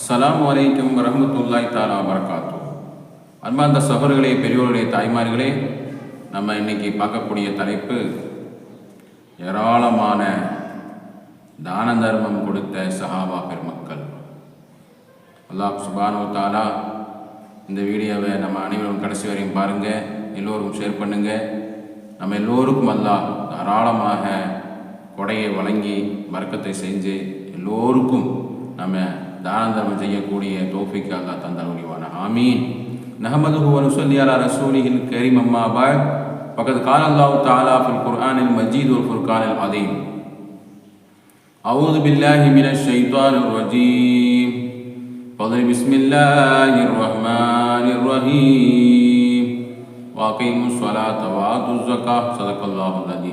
அஸ்லாம் வலைக்கம் வரஹ்மத்துல்லாஹி தாலா வரகாத்து அன்பார்ந்த சகோதரர்களே பெரியோர்களே தாய்மார்களே நம்ம இன்னைக்கு பார்க்கக்கூடிய தலைப்பு ஏராளமான தான தர்மம் கொடுத்த சஹாபா பெருமக்கள். அல்லாஹ் சுபானு தாலா இந்த வீடியோவை நம்ம அனைவரும் கடைசி வரையும் பாருங்கள் எல்லோரும் ஷேர் பண்ணுங்கள் நம்ம எல்லோருக்கும் அல்லாஹ் தாராளமாக கொடையை வழங்கி வர்க்கத்தை செஞ்சு எல்லோருக்கும் நம்ம دعانا وجيكوري توفيق الله تندلوني وانا آمین نحمده و نسلی علی رسولی کریم اما بعد فقد قال اللہ تعالی فی القرآن المجيد والفرقان العظیم اعوذ باللہ من الشیطان الرجیم فضل بسم اللہ الرحمن الرحيم واقيموا الصلاة وآتوا الزکاة صدق اللہ اللہ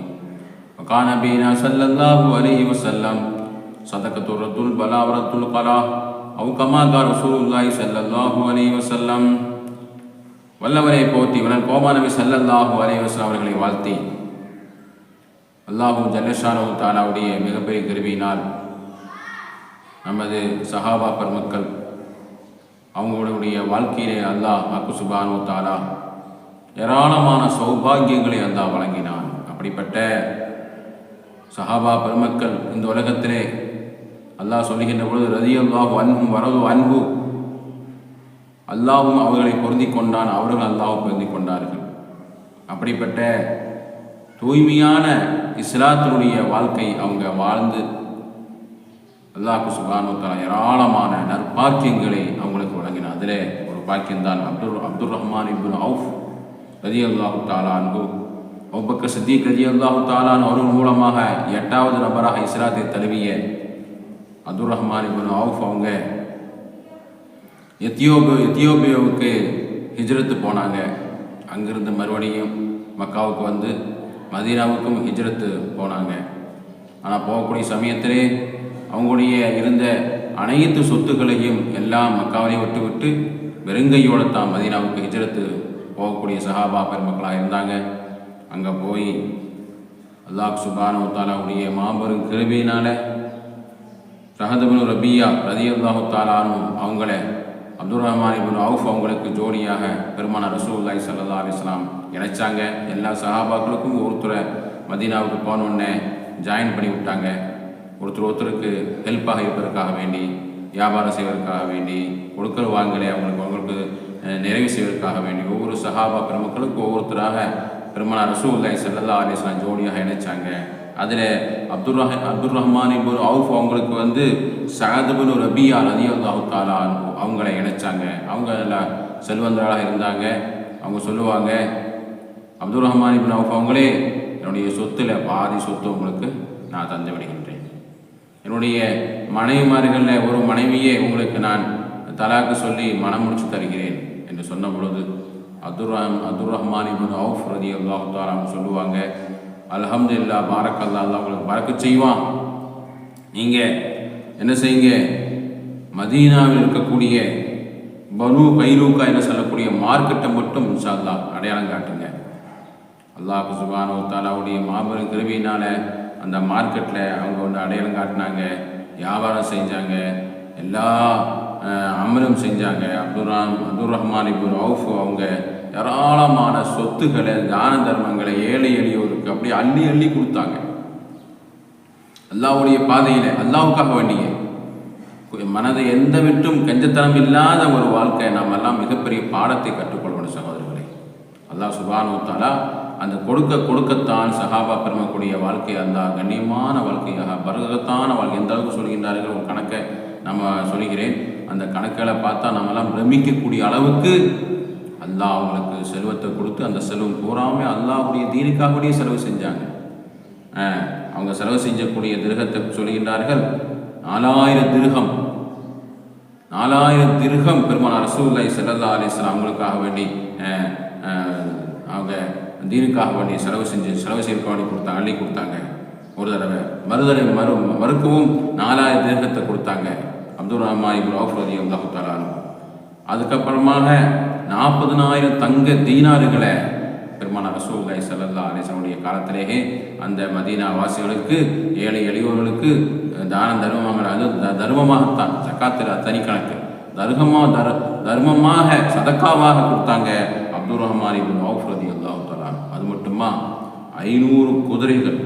وقان بینا صلی اللہ علیہ وسلم وقان بینا صلی اللہ علیہ وسلم சதக்கத்துரத்துல் பலாவரத்துல் கலா. அவு கமாக்கா ரசூலுல்லாஹி சல்லல்லாஹு அலைஹி வஸல்லம். வல்லவரை போற்றி வனன் கோமானபி சல்லல்லாஹு அலைஹி வஸல்லம் அவர்களை வாழ்த்தி. அல்லாஹும் ஜல்லஷானு தாலாவுடைய மிகப்பெரிய கருவியினால் நமது சஹாபா பெருமக்கள் அவங்களுடைய வாழ்க்கையிலே அல்லாஹ் அக்கு சுபானு தாலா ஏராளமான சௌபாகியங்களை அல்லாஹ் வழங்கினான். அப்படிப்பட்ட சஹாபா பெருமக்கள் இந்த உலகத்திலே அல்லாஹ் சொல்லுகின்ற பொழுது ரதி அல்லாஹு அன்பும் வரவு அன்பு அல்லாஹும் அவர்களை பொருந்தி கொண்டான் அவர்கள் அல்லாஹும் பொருந்தி கொண்டார்கள். அப்படிப்பட்ட தூய்மையான இஸ்லாத்தினுடைய வாழ்க்கை அவங்க வாழ்ந்து அல்லாஹு சுபானுத்தலா ஏராளமான நற்பாக்கியங்களை அவங்களுக்கு வழங்கின அதில் ஒரு பாக்கியம்தான் Abdul Abdul Rahman ibn Auf ரதி அல்லாஹு தாலா அன்பு ஒப்பக்க சித்திக் ரதி அல்லாஹு தாலான் அவர்கள் மூலமாக எட்டாவது நபராக இஸ்லாத்தை தழுவிய அப்துல் ரஹ்மான் இபுன் ஆஃப் அவங்க எத்தியோபு எத்தியோப்பியாவுக்கு ஹிஜ்ரத்து போனாங்க. அங்கிருந்து மறுபடியும் மக்காவுக்கு வந்து மதீனாவுக்கும் ஹிஜ்ரத்து போனாங்க. ஆனால் போகக்கூடிய சமயத்திலே அவங்களுடைய இருந்த அனைத்து சொத்துக்களையும் எல்லாம் மக்காவிலையும் விட்டு விட்டு வெறுங்கையோடு தான் மதீனாவுக்கு ஹிஜ்ரத்து போகக்கூடிய சஹாபா பெருமக்களாக இருந்தாங்க. அங்கே போய் அல்லாஹ் சுபானு தாலாவுடைய மாபெரும் கிருபியினால் ரஹதபுன் ரபியா ரதி அல்லாஹு தாலானும் அவங்கள அப்துல் ரஹ்மான் இபின் அவுஃப் அவங்களுக்கு ஜோடியாக பெருமான ரசூல்லாய் சல்லா அலிஸ்லாம் இணைச்சாங்க. எல்லா சஹாபாக்களுக்கும் ஒருத்தரை மதீனாவுக்கு போனோடனே ஜாயின் பண்ணி விட்டாங்க. ஒருத்தர் ஒருத்தருக்கு ஹெல்ப்பாக இருப்பதற்காக வேண்டி வியாபாரம் செய்வதற்காக வேண்டி கொடுக்கல் வாங்கலை அவங்களுக்கு அவங்களுக்கு நிறைவு செய்வதற்காக வேண்டி ஒவ்வொரு சஹாபா பெருமக்களுக்கும் ஒவ்வொருத்தராக பெருமான ரசூல்லாய் சல்லா அலிஸ்லாம் ஜோடியாக இணைச்சாங்க. அதில் அப்துல் ரஹ் அப்துல் ரஹ்மான் இபுன் அவுஃப் அவங்களுக்கு வந்து சஹதுபின் ரபியா ரதி அல்லாஹு தாலா அவங்கள இணைச்சாங்க. அவங்க நல்லா செல்வந்தராக இருந்தாங்க. அவங்க சொல்லுவாங்க அப்துல் ரஹ்மான் இபின் அவுஃப் அவங்களே என்னுடைய சொத்தில் பாதி சொத்து உங்களுக்கு நான் தந்து விடுகின்றேன். என்னுடைய மனைவிமார்களில் ஒரு மனைவியே உங்களுக்கு நான் தலாக்கு சொல்லி மனம் முடிச்சு தருகிறேன் என்று சொன்ன பொழுது அப்துல் ரஹம் அப்துல் ரஹ்மான் இபின் அவுஃப் ரதி அல்லாஹு தாலா சொல்லுவாங்க அலமதுல்லா பாரக்கல்லா அல்லா உங்களுக்கு பறக்க செய்வான். நீங்கள் என்ன செய்யுங்க? மதீனாவில் இருக்கக்கூடிய பனு பைரூக்கா என்ன சொல்லக்கூடிய மார்க்கெட்டை மட்டும் இன்ஷால்லா அடையாளம் காட்டுங்க. அல்லாஹ் சுபானோ தாலாவுடைய மாபெரும் கிருவியினால் அந்த மார்க்கெட்டில் அவங்க வந்து அடையாளம் காட்டினாங்க. வியாபாரம் செஞ்சாங்க. எல்லா அமலும் செஞ்சாங்க. அப்துல் அப்துல் ரஹ்மான் இப்போ ரவுஃப் அவங்க ஏராளமான சொத்துக்களை தான தர்மங்களை ஏழை உங்களுக்கு அப்படியே அள்ளி அள்ளி கொடுத்தாங்க. அல்லாவுடைய பாதையில் அல்லாவுக்காக வேண்டிய. மனதை எந்த விட்டும் கஞ்சத்தனம் இல்லாத ஒரு வாழ்க்கை நாம் எல்லாம் மிகப்பெரிய பாடத்தை கற்றுக்கொள்ளணும் சகோதரர்களே. அல்லாஹ் சுபானுத்தாலா அந்த கொடுக்க கொடுக்கத்தான் சகாபா பெருமக்கூடிய வாழ்க்கை அந்த கண்ணியமான வாழ்க்கையாக பருகத்தான வாழ்க்கை. எந்த அளவுக்கு சொல்கின்றார்கள் ஒரு கணக்கை நம்ம சொல்கிறேன். அந்த கணக்கில் பார்த்தா நம்மெல்லாம் பிரமிக்கக்கூடிய அளவுக்கு அல்லாஹ் அவங்களுக்கு செல்வத்தை கொடுத்து அந்த செலவு பூராமே அல்லாஹுடைய தீனுக்காகவே செலவு செஞ்சாங்க. அவங்க செலவு செஞ்சக்கூடிய திருகத்தை சொல்கின்றார்கள் நாலாயிரம் திருகம். நாலாயிரம் திருகம் பெருமாள் ரசூல்லாய் செல்லல்லா அலிஸ்லாம் அவங்களுக்காக வேண்டி அவங்க தீனுக்காக வேண்டி செலவு செஞ்சு செலவு செய்ய வேண்டி கொடுத்தாங்க அள்ளி கொடுத்தாங்க. ஒரு தடவை மறுதடவை மறு மறுக்கவும் நாலாயிரம் திருகத்தை கொடுத்தாங்க. அப்துல் ரஹ்மான் இப்ரோ அவுஃப் ரதி அல்லாஹு அதுக்கப்புறமாக நாற்பதுனாயிரம் தங்க தீனாறுகளை பெருமான ரசூல்லாய் சல்லல்லா அலிசனுடைய காலத்திலேயே அந்த மதீனா வாசிகளுக்கு ஏழை எளியோர்களுக்கு தானம் தர்மமாக அது தர்மமாகத்தான் ஜக்காத்தில் தனி கணக்கு. தர்மமாக தர் தர்மமாக சதக்காவாக கொடுத்தாங்க அப்துல் ரஹ்மான் இபின் அவுஃப் ரதி அது மட்டுமா? ஐநூறு குதிரைகள்.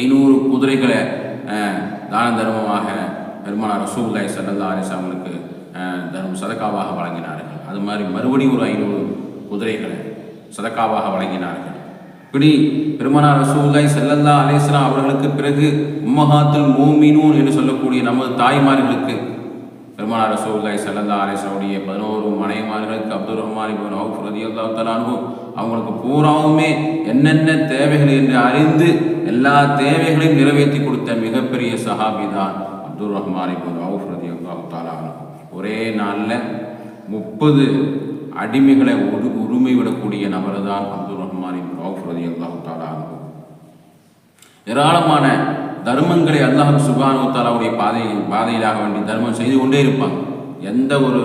ஐநூறு குதிரைகளை தான தர்மமாக பெருமான ரசூல்லாய் சல்லல்லா அலிஸ் அவங்களுக்கு தரும் சதக்காவாக வழங்கினார்கள். அது மாதிரி மறுபடியும் ஒரு ஐநூறு குதிரைகளை சதக்காவாக வழங்கினார்கள். இப்படி பெருமனார் ரசூலாய் செல்லல்லா அலேஸ்லா அவர்களுக்கு பிறகு உம்மஹாத்துல் மூமினூன் என்று சொல்லக்கூடிய நமது தாய்மார்களுக்கு பெருமனார் ரசூலுல்லாஹி செல்லல்லா அலேஸ்லாவுடைய பதினோரு மனைவிமார்களுக்கு அப்துல் ரஹ்மான் இப்னு அவுஃப் ரலியல்லாஹு தஆலா அவங்களுக்கு பூராவுமே என்னென்ன தேவைகள் என்று அறிந்து எல்லா தேவைகளையும் நிறைவேற்றி கொடுத்த மிகப்பெரிய சஹாபி தான் அப்துல் ரஹ்மான் இப்னு அவுஃப் ரலியல்லாஹு தஆலா தாலா ஒரே நாளில் முப்பது அடிமைகளை உரு உரிமை விடக்கூடிய நபர் தான் அப்துல் ரஹ்மான் இப்னு அவுஃப் ஏராளமான தர்மங்களை அல்லாஹ் சுபானு தாலாவுடைய பாதையிலாக வேண்டி தர்மம் செய்து கொண்டே இருப்பாங்க. எந்த ஒரு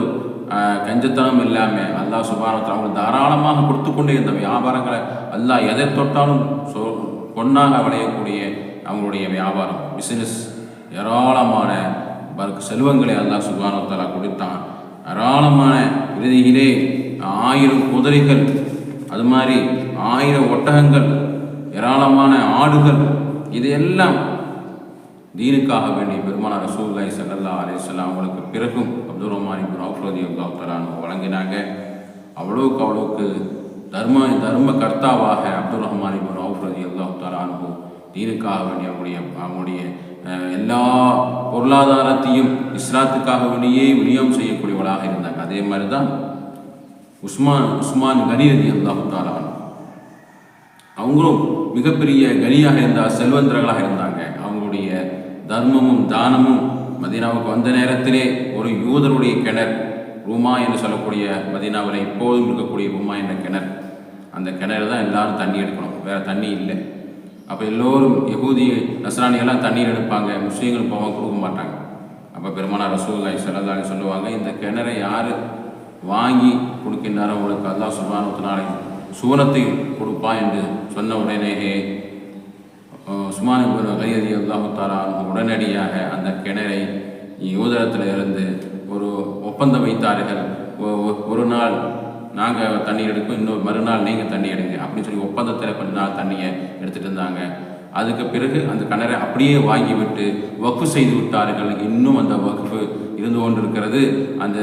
கஞ்சத்தனம் இல்லாமல் அல்லாஹ் சுபானு அவங்களுக்கு தாராளமாக கொடுத்து கொண்டே இருந்த வியாபாரங்களை அல்லாஹ் எதை தொட்டாலும் சொ பொன்னாக விளையக்கூடிய அவங்களுடைய வியாபாரம் பிஸ்னஸ் ஏராளமான அவருக்கு செல்வங்களை அல்லாஹ் சுபானு கொடுத்தான். ஏராளமான இறுதியிலே ஆயிரம் குதிரைகள் அது மாதிரி ஆயிரம் ஒட்டகங்கள் ஏராளமான ஆடுகள் இது எல்லாம் தீனுக்காக வேண்டிய பெருமானார் ரசூல்லாய் சல்லா அலிஸ்லாம் அவங்களுக்கு பிறகும் அப்துல் ரஹ்மான் இப்னு அவுஃப் ரலியல்லாஹு வழங்கினாங்க. அவ்வளவுக்கு அவ்வளவுக்கு தர்ம தர்ம கர்த்தாவாக அப்துல் ரஹ்மான் இப்னு அவுஃப் தீனுக்காக வேண்டிய அவங்களுடைய அவங்களுடைய எல்லா பொருளாதாரத்தையும் இஸ்லாத்துக்காக வெளியே விநியோகம் செய்யக்கூடியவளாக இருந்தாங்க. அதே மாதிரி தான் உஸ்மான் உஸ்மான் கனி ரதி அல்லாஹு அவங்களும் மிகப்பெரிய கனியாக இருந்தால் செல்வந்தர்களாக இருந்தாங்க. அவங்களுடைய தர்மமும் தானமும் மதீனாவுக்கு வந்த நேரத்திலே ஒரு யூதருடைய கிணறு ரூமா என்று சொல்லக்கூடிய மதீனாவில் இப்போதும் இருக்கக்கூடிய ரூமா என்ற கிணறு. அந்த கிணறு தான் எல்லாரும் தண்ணி எடுக்கணும். வேறு தண்ணி இல்லை. அப்போ எல்லோரும் யகூதி நஸ்ரானியெல்லாம் தண்ணீர் எடுப்பாங்க. முஸ்லீம்கள் போவாங்க கொடுக்க மாட்டாங்க. அப்போ பெருமானார் ரசூல்லாய் சல்லல்லாஹு சொல்லுவாங்க இந்த கிணறை யார் வாங்கி கொடுக்கின்றாரோ உங்களுக்கு அல்லாஹ் சுபானத்தினாலே சுவனத்தை கொடுப்பான் என்று சொன்ன உடனேயே உஸ்மான் கையதி அல்லாஹு உடனடியாக அந்த கிணறை யூதரத்தில் இருந்து ஒரு ஒப்பந்தம் வைத்தார்கள். ஒ- ஒரு நாள் நாங்கள் தண்ணீர் எடுக்கும் இன்னொரு மறுநாள் நீங்கள் தண்ணி எடுங்க அப்படின்னு சொல்லி ஒப்பந்தத்தில் கொஞ்ச நாள் தண்ணியை எடுத்துகிட்டு இருந்தாங்க. அதுக்கு பிறகு அந்த கிணறை அப்படியே வாங்கி விட்டு வக்ஃபு செய்து விட்டார்கள். இன்னும் அந்த வக்ஃபு இருந்து கொண்டிருக்கிறது. அந்த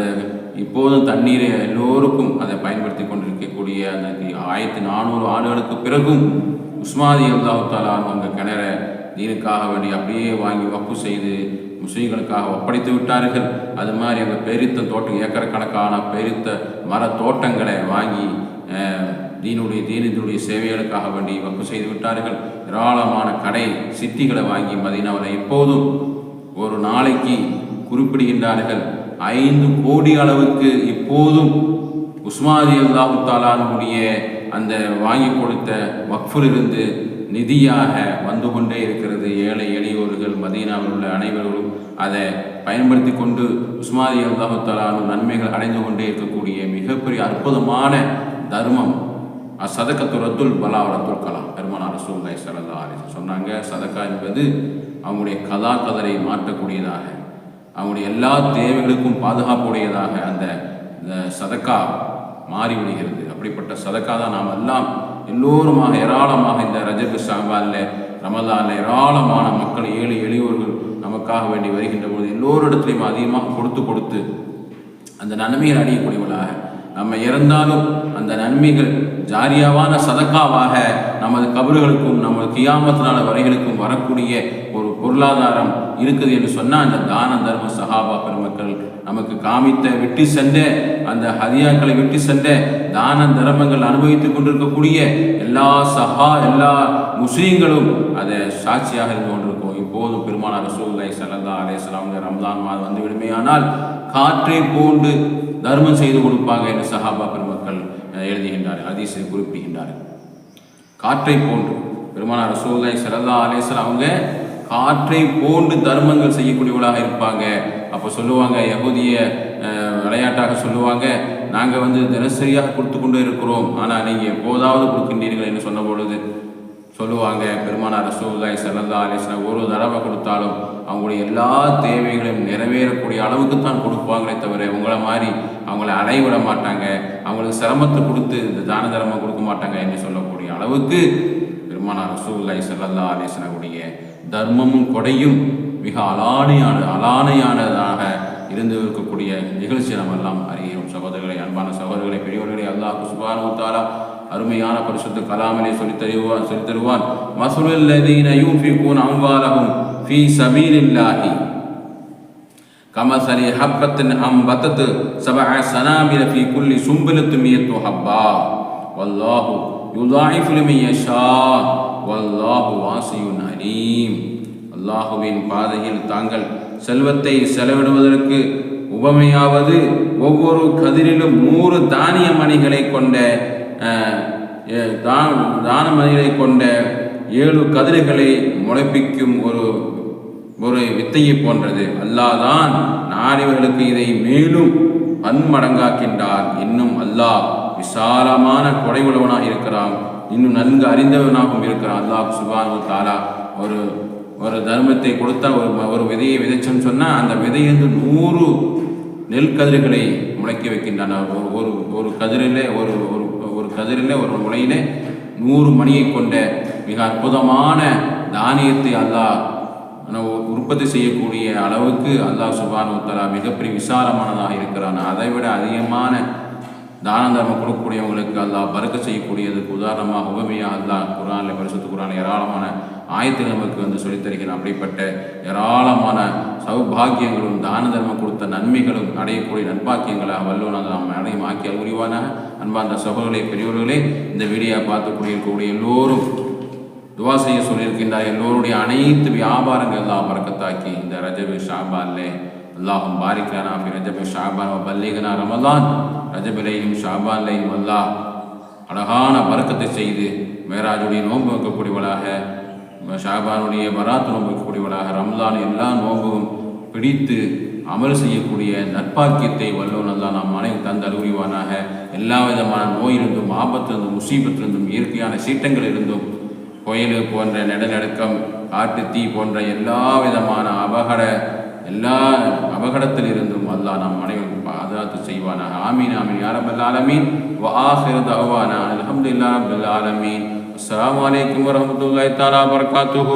இப்போதும் தண்ணீரை எல்லோருக்கும் அதை பயன்படுத்தி கொண்டிருக்கக்கூடிய அந்த ஆயிரத்தி நானூறு ஆண்டுகளுக்கு பிறகும் உஸ்மாதி அல்லாஹு தாலா அந்த கிணற தீனுக்காக வேண்டி அப்படியே வாங்கி வப்பு செய்து முஸ்லீம்களுக்காக ஒப்படைத்து விட்டார்கள். அது மாதிரி அந்த பெரித்த தோட்டம் ஏக்கர் கணக்கான பெரித்த மர தோட்டங்களை வாங்கி தீனுடைய தீனத்தினுடைய சேவைகளுக்காக வேண்டி வப்பு செய்து விட்டார்கள். ஏராளமான கடை சிட்டிகளை வாங்கி மதீனாவில் எப்போதும் ஒரு நாளைக்கு குறிப்பிடுகின்றார்கள். ஐந்து கோடி அளவுக்கு இப்போதும் உஸ்மாதி அல்லாஹு தாலானுடைய அந்த வாங்கி கொடுத்த வக்ஃபிலிருந்து நிதியாக வந்து கொண்டே இருக்கிறது. ஏழை எளியோர்கள் மதீனாவில் உள்ள அனைவர்களும் அதை பயன்படுத்தி கொண்டு உஸ்மாதி அல்லாஹு நன்மைகள் அடைந்து கொண்டே இருக்கக்கூடிய மிகப்பெரிய அற்புதமான தர்மம் சதக்கத்து ரத்துல் பலா கலாம். பெருமானார் ரசூல்லாய் சல்லா அலி சொன்னாங்க சதக்கா என்பது அவங்களுடைய கதா கதரை மாற்றக்கூடியதாக அவங்களுடைய எல்லா தேவைகளுக்கும் பாதுகாப்புடையதாக அந்த சதக்கா மாறிவிடுகிறது அப்படிப்பட்ட சதக்கா தான் நாம் எல்லாம் எல்லோருமாக ஏராளமாக இந்த ரஜபு ஷாபாலில் ரமதானில் ஏராளமான மக்கள் ஏழை எளியோர்கள் நமக்காக வேண்டி வருகின்ற பொழுது எல்லோரிடத்திலையும் அதிகமாக கொடுத்து கொடுத்து அந்த நன்மைகள் அடையக்கூடியவளாக நம்ம இறந்தாலும் அந்த நன்மைகள் ஜாரியாவான சதக்காவாக நமது கபறுகளுக்கும் நமது கியாமத்தினால வரைகளுக்கும் வரக்கூடிய ஒரு பொருளாதாரம் இருக்குது என்று சொன்னால் அந்த தான தர்ம சஹாபா பெருமக்கள் நமக்கு காமித்த விட்டு சென்ற அந்த ஹதியாக்களை விட்டு சென்ற தான தர்மங்கள் அனுபவித்துக் கொண்டிருக்கக்கூடிய எல்லா சஹா எல்லா முஸ்லீம்களும் அதை சாட்சியாக இருந்து கொண்டிருக்கும். இப்போதும் பெருமானார் ரசூலுல்லாஹி ஸல்லல்லாஹு அலேஸ்லாம் ரம்தான் மாதம் வந்து விடுமையானால் காற்றை போன்று தர்மம் செய்து கொடுப்பாங்க என்று சஹாபா பெருமக்கள் எழுதுகின்றார்கள் ஹதீஸை குறிப்பிடுகின்றார்கள். காற்றை போன்று பெருமானார் ரசூலுல்லாஹி ஸல்லல்லாஹு அலைஹி அவங்க காற்றை போன்று தர்மங்கள் செய்யக்கூடியவளாக இருப்பாங்க. அப்போ சொல்லுவாங்க யகுதிய விளையாட்டாக சொல்லுவாங்க நாங்கள் வந்து தினசரியாக கொடுத்து கொண்டு இருக்கிறோம். ஆனால் நீங்கள் எப்போதாவது கொடுக்கின்றீர்கள் என்று சொன்ன பொழுது சொல்லுவாங்க பெருமானார் ரசூல்லாய் சல்லல்லா அலிஸ்லாம் ஒரு தடவை கொடுத்தாலும் அவங்களுடைய எல்லா தேவைகளையும் நிறைவேறக்கூடிய அளவுக்கு தான் கொடுப்பாங்களே தவிர உங்களை மாதிரி அவங்கள அலைவிட மாட்டாங்க. அவங்களுக்கு சிரமத்தை கொடுத்து இந்த தான தர்மம் கொடுக்க மாட்டாங்க என்று சொல்லக்கூடிய அளவுக்கு பெருமானார் ரசூல்லாய் சல்லல்லா அலிஸ்லாமுடைய தர்மமும் கொடையும் மிக அலானையான அலானையானதாக இருந்து இருக்கக்கூடிய நிகழ்ச்சி நாம் எல்லாம் அறிகிறோம். சகோதரர்களை அன்பான சகோதரர்களை பெரியவர்களை அல்லாஹ் சுபானு அருமையான பரிசுத்த கலாமலை சொல்லித் தருவான் சொல்லித் தருவான். மசுலல்லதீன யூஃபிகூன் அம்வாலஹும் ஃபீ சபீலில்லாஹி. கமசலி ஹப்பத்தின் அம்பத்தத்து சபஹ சனாமில ஃபீ குல்லி சும்பலத்து மியத்து ஹப்பா வல்லாஹு யுதாயிஃபு யஷா. வல்லாஹு வாசியுன் அலீம். அல்லாஹுவின் பாதையில் தாங்கள் செல்வத்தை செலவிடுவதற்கு உபமையாவது ஒவ்வொரு கதிரிலும் நூறு தானிய மணிகளை கொண்ட தான மணிகளை கொண்ட ஏழு கதிர்களை முளைப்பிக்கும் ஒரு ஒரு வித்தையை போன்றது. அல்லாஹ் தான் நாடியவர்களுக்கு இதை மேலும் பன்மடங்காக்கின்றார். இன்னும் அல்லாஹ் விசாலமான கொடை உள்ளவனாக இருக்கிறான். இன்னும் நன்கு அறிந்தவனாகவும் இருக்கிறான். அல்லாஹ் சுபானு தாலா ஒரு ஒரு தர்மத்தை கொடுத்தா ஒரு ஒரு விதையை விதைச்சோன்னு சொன்னால் அந்த விதையிலிருந்து நூறு நெல் கதிர்களை முளைக்க வைக்கின்றன. ஒரு ஒரு ஒரு கதிரிலே ஒரு ஒரு ஒரு கதிரிலே ஒரு முளையிலே நூறு மணியை கொண்ட மிக அற்புதமான தானியத்தை அல்லாஹ் உற்பத்தி செய்யக்கூடிய அளவுக்கு அல்லாஹ் சுபானு தலா மிகப்பெரிய விசாலமானதாக இருக்கிறான். அதை விட அதிகமான தான தர்மம் கொடுக்கக்கூடியவங்களுக்கு அல்லாஹ் பறக்க செய்யக்கூடியதுக்கு உதாரணமாக உபமையாக அல்லாஹ் குரானில் பரிசுத்து குரானில் ஏராளமான ஆயத்து நமக்கு வந்து சொல்லித்தருகிறான் அப்படிப்பட்ட ஏராளமான சௌபாகியங்களும் தான தர்மம் கொடுத்த நன்மைகளும் அடையக்கூடிய நட்பாக்கியங்களாக வல்லோன் நாம் அடையும் ஆக்கிய உரிவான அன்பார்ந்த சகோதரர்களே பெரியவர்களே இந்த வீடியோ பார்த்துக்கூடிய இருக்கக்கூடிய எல்லோரும் துவா செய்ய சொல்லியிருக்கின்றார். எல்லோருடைய அனைத்து வியாபாரங்கள் எல்லாம் பறக்கத்தாக்கி இந்த ரஜபி ஷாபான்லே. அல்லாஹும் பாரிக்கானா ஃபி ரஜபி ஷாபான் பல்லிகனா ரமலான். ரஜபிலையும் ஷாபான்லையும் அல்லாஹ் அழகான பறக்கத்தை செய்து மேராஜுடைய நோன்பு வைக்கக்கூடியவளாக ஷாபானுடைய பராத் நோன்பு வைக்கக்கூடியவளாக ரம்லான் எல்லா நோன்பும் பிடித்து அமல் செய்யக்கூடிய நற்பாக்கியத்தை வல்லோன் அல்லா நாம் அனைவரும் தந்த அலுவலிவானாக எல்லா விதமான நோயிலிருந்தும் ஆபத்திலிருந்தும் முசீபத்திலிருந்தும் இயற்கையான சீட்டங்கள் இருந்தும் புயல் போன்ற நிலநடுக்கம் காட்டு தீ போன்ற எல்லா விதமான அபகட எல்லா அபகடத்திலிருந்தும் அல்லா அல்லாஹ் நாம் அனைவரும் لا تسيبنا آمين آمين. يا رب العالمين. وآخر دعوانا الحمد لله رب العالمين. السلام عليكم ورحمة الله تعالى وبركاته.